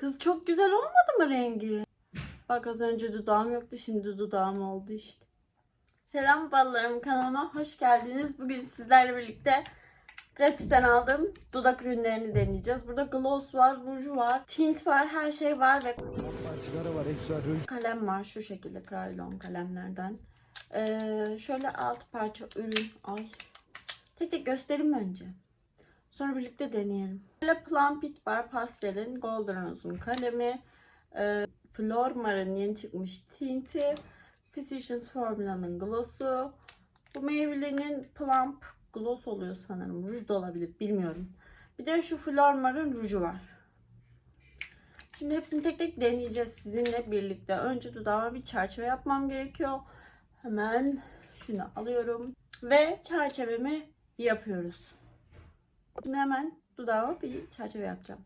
Kız çok güzel olmadı mı rengi? Bak az önce dudağım yoktu şimdi dudağım oldu işte. Selam ballarım kanalıma hoş geldiniz. Bugün sizlerle birlikte Gratis'ten aldığım dudak ürünlerini deneyeceğiz. Burada gloss var, ruj var, tint var, her şey var ve var, kalem var şu şekilde Krylon kalemlerden. Ee, şöyle alt parça ürün. Ay. Tek tek göstereyim önce. Sonra birlikte deneyelim. Böyle Plum Pit var pastelin Golden Rose'un kalemi. Ee, Flormar'ın yeni çıkmış tinti. Physicians Formula'nın gloss'u. Bu Maybelline'in Plump gloss oluyor sanırım. Ruj da olabilir bilmiyorum. Bir de şu Flormar'ın ruju var. Şimdi hepsini tek tek deneyeceğiz sizinle birlikte. Önce dudağıma bir çerçeve yapmam gerekiyor. Hemen şunu alıyorum. Ve çerçevemi yapıyoruz. Hemen dudağıma bir çerçeve yapacağım.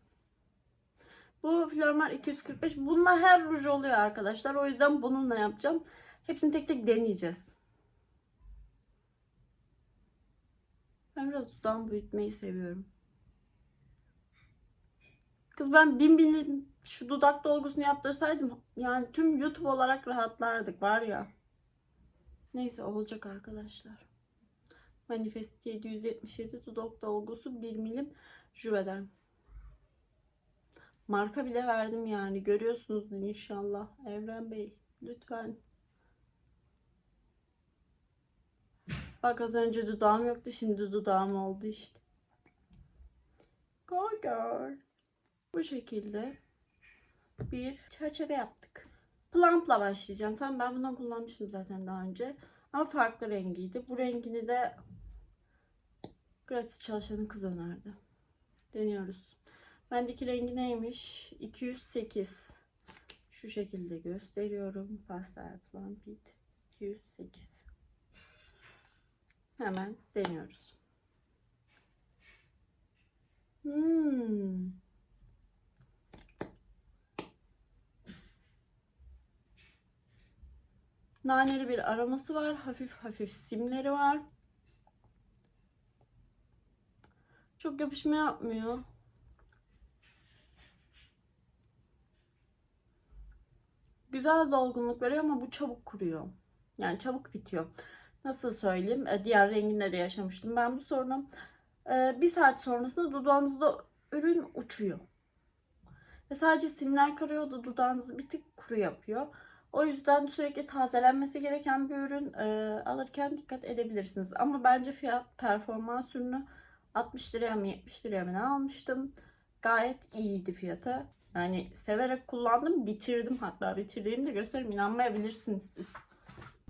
Bu Flormar 245. Bununla her ruj oluyor arkadaşlar. O yüzden bununla yapacağım. Hepsini tek tek deneyeceğiz. Ben biraz dudağımı büyütmeyi seviyorum. Kız ben bin bin şu dudak dolgusunu yaptırsaydım yani tüm YouTube olarak rahatlardık var ya. Neyse olacak arkadaşlar. Manifest 777 dudak dolgusu 1 milim Juve'den. Marka bile verdim yani. Görüyorsunuz inşallah. Evren Bey lütfen. Bak az önce dudağım yoktu. Şimdi dudağım oldu işte. Go girl. Bu şekilde bir çerçeve yaptık. Plump'la başlayacağım. Tamam ben bundan kullanmıştım zaten daha önce. Ama farklı rengiydi. Bu rengini de gratis çalışanın kız önerdi. Deniyoruz. Bendeki rengi neymiş? 208. Şu şekilde gösteriyorum. Pastel Plump It 208. Hemen deniyoruz. Hmm. Naneli bir aroması var. Hafif hafif simleri var. Çok yapışma yapmıyor. Güzel dolgunluk veriyor ama bu çabuk kuruyor. Yani çabuk bitiyor. Nasıl söyleyeyim? E, Diğer renginde de yaşamıştım ben bu sorunu. E, Bir saat sonrasında dudağınızda ürün uçuyor. Ve sadece simler karıyordu dudağınızı bir tık kuru yapıyor. O yüzden sürekli tazelenmesi gereken bir ürün e, alırken dikkat edebilirsiniz. Ama bence fiyat performans ürünü 60 liraya mı 70 liraya mı ne almıştım. Gayet iyiydi fiyatı. Yani severek kullandım bitirdim hatta bitirdiğimi de göstereyim inanmayabilirsiniz siz.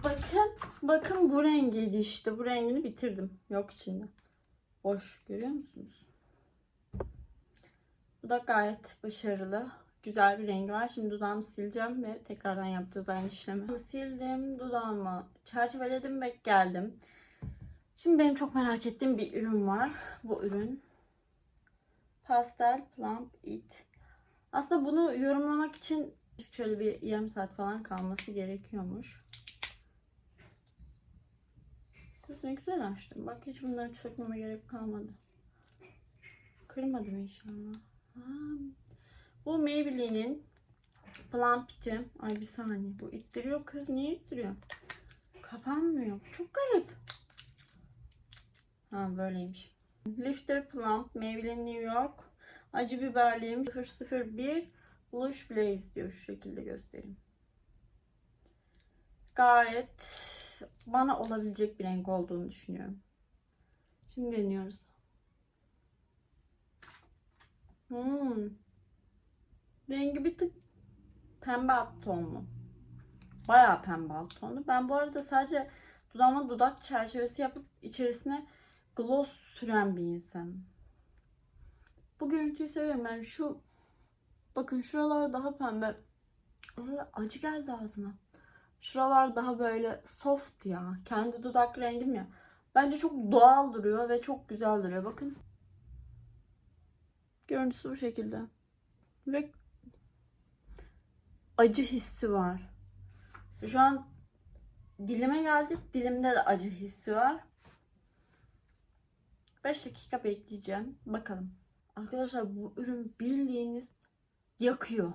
Bakın bakın bu rengiydi işte bu rengini bitirdim. Yok içinde. Boş görüyor musunuz? Bu da gayet başarılı. Güzel bir rengi var. Şimdi dudağımı sileceğim ve tekrardan yapacağız aynı işlemi. Sildim dudağımı çerçeveledim ve geldim. Şimdi benim çok merak ettiğim bir ürün var. Bu ürün. Pastel Plump It. Aslında bunu yorumlamak için şöyle bir yarım saat falan kalması gerekiyormuş. Kız güzel açtım. Bak hiç bunları sökmeme gerek kalmadı. Kırmadım inşallah. Ha. Bu Maybelline'in Plump It'i. Ay bir saniye. Bu ittiriyor kız. Niye ittiriyor? Kapanmıyor. Çok garip. Ha böyleymiş. Lifter Plump Maybelline New York. Acı biberliyim 001 Blush Blaze diyor şu şekilde göstereyim. Gayet bana olabilecek bir renk olduğunu düşünüyorum. Şimdi deniyoruz. Hmm. Rengi bir tık pembe alt tonlu. Bayağı pembe tonlu. Ben bu arada sadece dudağıma dudak çerçevesi yapıp içerisine gloss süren bir insanım. Bu görüntüyü seviyorum. Yani şu bakın şuralar daha pembe. Ee, acı geldi ağzıma. Şuralar daha böyle soft ya. Kendi dudak rengim ya. Bence çok doğal duruyor ve çok güzel duruyor. Bakın. Görüntüsü bu şekilde. Ve acı hissi var. Şu an dilime geldi. Dilimde de acı hissi var. 5 dakika bekleyeceğim. Bakalım. Arkadaşlar bu ürün bildiğiniz yakıyor.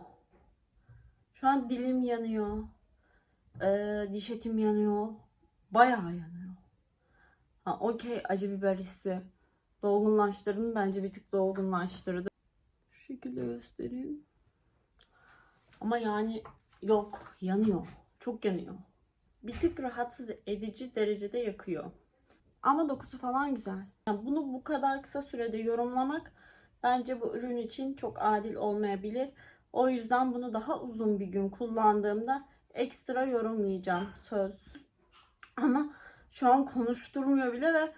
Şu an dilim yanıyor. Ee, diş etim yanıyor. Bayağı yanıyor. Ha, okey acı biber hissi. Dolgunlaştırdı mı? Bence bir tık dolgunlaştırdı. Şu şekilde göstereyim. Ama yani yok yanıyor. Çok yanıyor. Bir tık rahatsız edici derecede yakıyor. Ama dokusu falan güzel. Yani bunu bu kadar kısa sürede yorumlamak bence bu ürün için çok adil olmayabilir. O yüzden bunu daha uzun bir gün kullandığımda ekstra yorumlayacağım söz. Ama şu an konuşturmuyor bile ve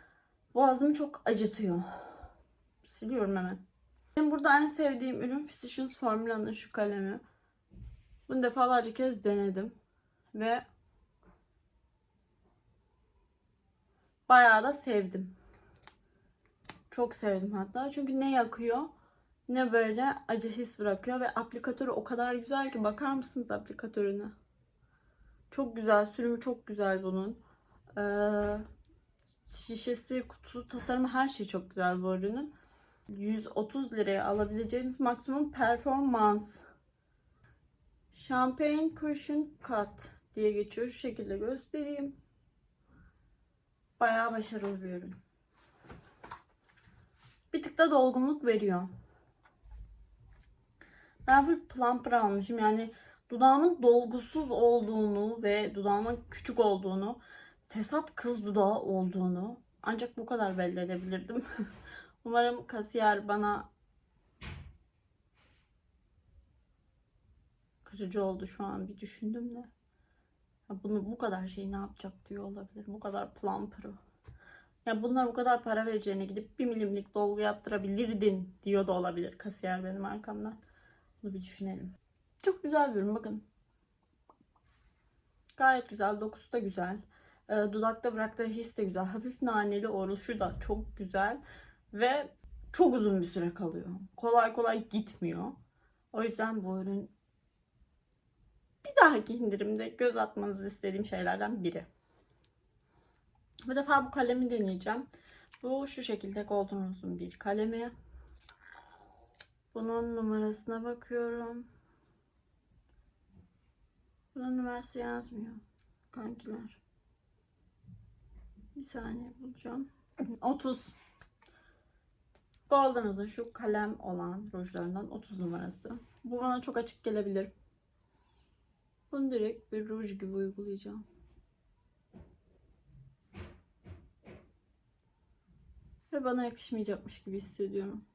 boğazımı çok acıtıyor. Siliyorum hemen. Benim burada en sevdiğim ürün Physicians Formula'nın şu kalemi. Bunu defalarca kez denedim. Ve bayağı da sevdim. Çok sevdim hatta. Çünkü ne yakıyor ne böyle acı his bırakıyor ve aplikatörü o kadar güzel ki bakar mısınız aplikatörüne? Çok güzel. Sürümü çok güzel bunun. Ee, şişesi, kutusu, tasarımı her şey çok güzel bu ürünün. 130 liraya alabileceğiniz maksimum performans. Champagne Cushion Cut diye geçiyor. Şu şekilde göstereyim. Bayağı başarılı bir ürün. Bir tık da dolgunluk veriyor. Ben full plumper almışım. Yani dudağımın dolgusuz olduğunu ve dudağımın küçük olduğunu, fesat kız dudağı olduğunu ancak bu kadar belli edebilirdim. Umarım kasiyer bana kırıcı oldu şu an bir düşündüm de. Bunu bu kadar şey ne yapacak diyor olabilir. Bu kadar plumper'ı. Ya bunlar bu kadar para vereceğine gidip bir milimlik dolgu yaptırabilirdin diyor da olabilir kasiyer benim arkamdan. Bunu bir düşünelim. Çok güzel bir ürün bakın. Gayet güzel. Dokusu da güzel. Ee, dudakta bıraktığı his de güzel. Hafif naneli oluşu da çok güzel. Ve çok uzun bir süre kalıyor. Kolay kolay gitmiyor. O yüzden bu ürün bir dahaki indirimde göz atmanızı istediğim şeylerden biri. Bu defa bu kalemi deneyeceğim. Bu şu şekilde golden uzun bir kalemi. Bunun numarasına bakıyorum. Bunun numarası yazmıyor. Kankiler. Bir saniye bulacağım. 30. Golden Uzun şu kalem olan rujlarından 30 numarası. Bu bana çok açık gelebilir. Bunu direkt bir ruj gibi uygulayacağım. Ve bana yakışmayacakmış gibi hissediyorum.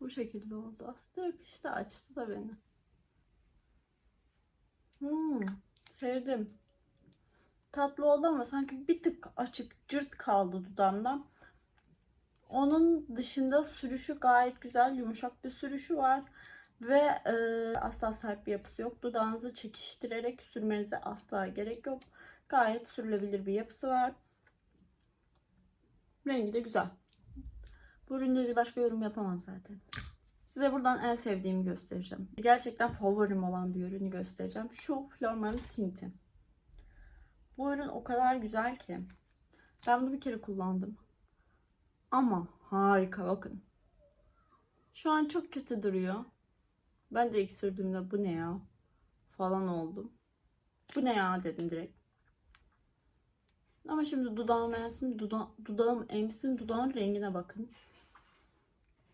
Bu şekilde oldu. Aslında yakıştı. Açtı da beni. Hmm, sevdim. Tatlı oldu ama sanki bir tık açık cırt kaldı dudağımdan. Onun dışında sürüşü gayet güzel. Yumuşak bir sürüşü var. Ve e, asla sert bir yapısı yok. Dudağınızı çekiştirerek sürmenize asla gerek yok. Gayet sürülebilir bir yapısı var. Rengi de güzel. Bu ürünleri başka yorum yapamam zaten. Size buradan en sevdiğimi göstereceğim. Gerçekten favorim olan bir ürünü göstereceğim. Şu Flormar'ın tinti. Bu ürün o kadar güzel ki. Ben bunu bir kere kullandım. Ama harika bakın. Şu an çok kötü duruyor. Ben de ilk sürdüğümde bu ne ya falan oldum. Bu ne ya dedim direkt. Ama şimdi dudağım emsin, duda dudağım emsin, dudağın rengine bakın.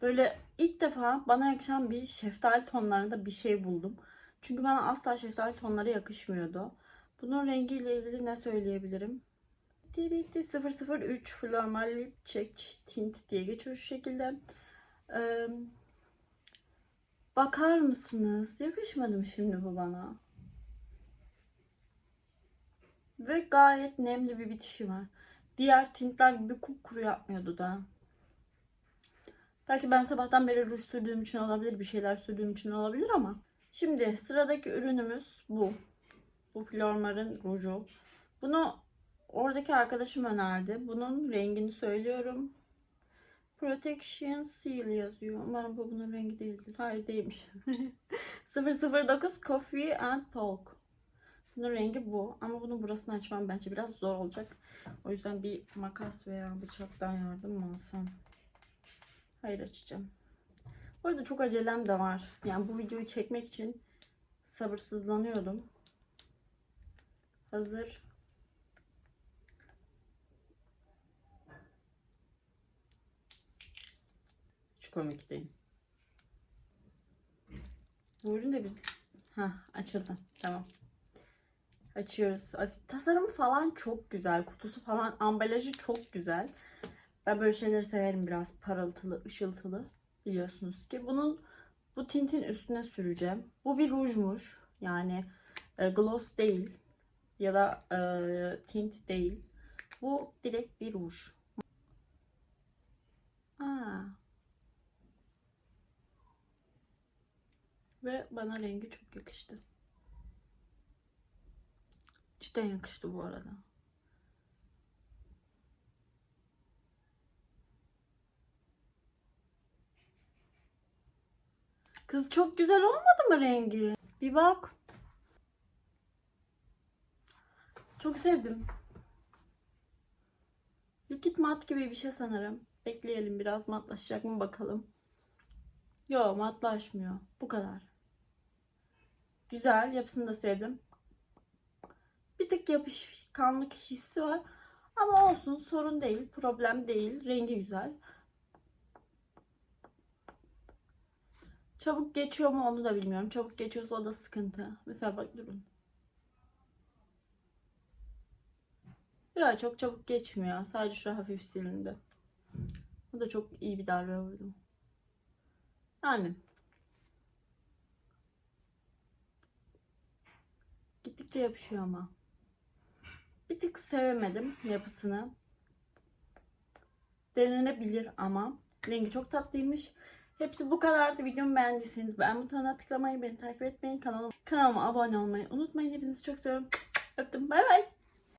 Böyle ilk defa bana yakışan bir şeftali tonlarında bir şey buldum. Çünkü bana asla şeftali tonları yakışmıyordu. Bunun rengiyle ilgili ne söyleyebilirim? 003 Flormal Lip Check Tint diye geçiyor şu şekilde. Ee, bakar mısınız? Yakışmadı mı şimdi bu bana? Ve gayet nemli bir bitişi var. Diğer tintler gibi kupkuru yapmıyordu da. Belki ben sabahtan beri ruj sürdüğüm için olabilir, bir şeyler sürdüğüm için olabilir ama. Şimdi sıradaki ürünümüz bu. Bu Flormar'ın ruju. Bunu oradaki arkadaşım önerdi. Bunun rengini söylüyorum. Protection Seal yazıyor. Umarım bu bunun rengi değildir. Hayır değilmiş. 009 Coffee and Talk. Bunun rengi bu. Ama bunun burasını açmam bence biraz zor olacak. O yüzden bir makas veya bıçaktan yardım alsam? Hayır açacağım. Bu arada çok acelem de var. Yani bu videoyu çekmek için sabırsızlanıyordum. Hazır. Hiç komik değil. Bu ürün de biz... Ha açıldı. Tamam. Açıyoruz. Tasarımı falan çok güzel. Kutusu falan ambalajı çok güzel. Ben böyle şeyleri severim biraz parıltılı, ışıltılı. Biliyorsunuz ki. Bunun bu tintin üstüne süreceğim. Bu bir rujmuş. Yani e, gloss değil. Ya da e, tint değil. Bu direkt bir ruj. Ve bana rengi çok yakıştı. Cidden yakıştı bu arada. Kız çok güzel olmadı mı rengi? Bir bak. Çok sevdim. Likit mat gibi bir şey sanırım. Bekleyelim biraz matlaşacak mı bakalım. Yo matlaşmıyor. Bu kadar. Güzel. Yapısını da sevdim. Bir tık yapışkanlık hissi var. Ama olsun sorun değil. Problem değil. Rengi güzel. Çabuk geçiyor mu onu da bilmiyorum. Çabuk geçiyorsa o da sıkıntı. Mesela bak durun. Ya çok çabuk geçmiyor. Sadece şu hafif silindi. Bu da çok iyi bir darbe vurdum. Yani. Gittikçe yapışıyor ama. Bir tık sevemedim yapısını. Denenebilir ama. Rengi çok tatlıymış. Hepsi bu kadardı. Videomu beğendiyseniz beğen butonuna tıklamayı, beni takip etmeyi, kanalıma, kanalıma abone olmayı unutmayın. Hepinizi çok seviyorum. Öptüm. Bay bay.